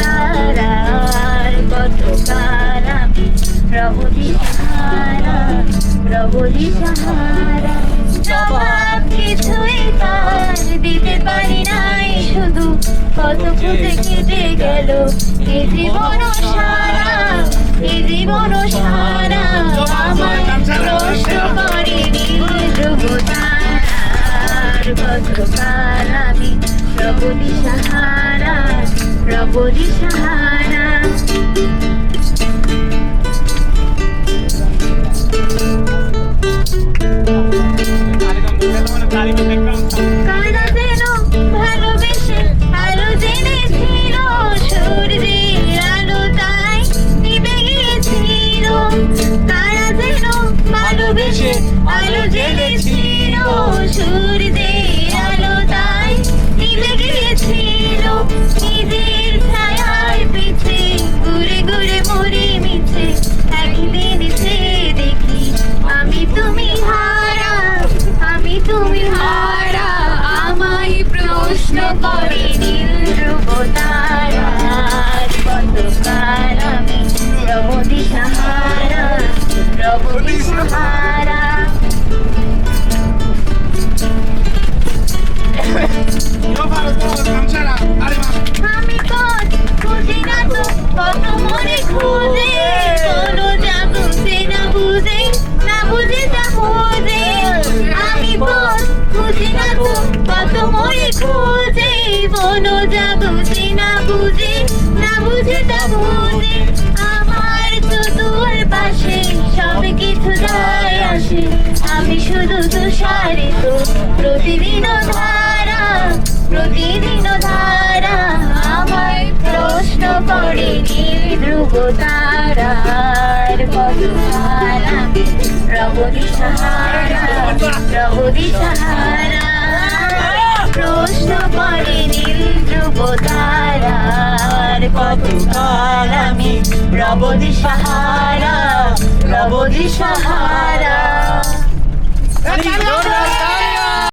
তারার কত আমি রবদি সাহারা তার দিতে পারি নাই, শুধু কত খুঁজে কেটে গেল এ জীবন সারা, এ জীবন সারা। আমার প্রশ্ন করিনি ধ্রুব তারার কত কাল আমি রবদি সাহারা রবদি সাহারা কারা যেন ভালোবেসে আলো জেনেছিল, সূর্যের আলো তাই নিভে গিয়েছিল। কারা যেন ভালোবেসে আলো জেনেছিল, সূর্যের কোনো জাগুছে না বুঝে না বুঝে তা বুঝে। আমার তো তোর পাশে সব কিছু যায় আসে। আমি শুধু তুষারে তো প্রতিদিন ধারা প্রতিদিন ধারা। আমার প্রশ্ন করে নীল ধ্রুব তারার কত আমি রবদি সাহারা। প্রশ্ন ধ্রুব তারার কত আমি রব সাহারা রব সাহারা। জোরদার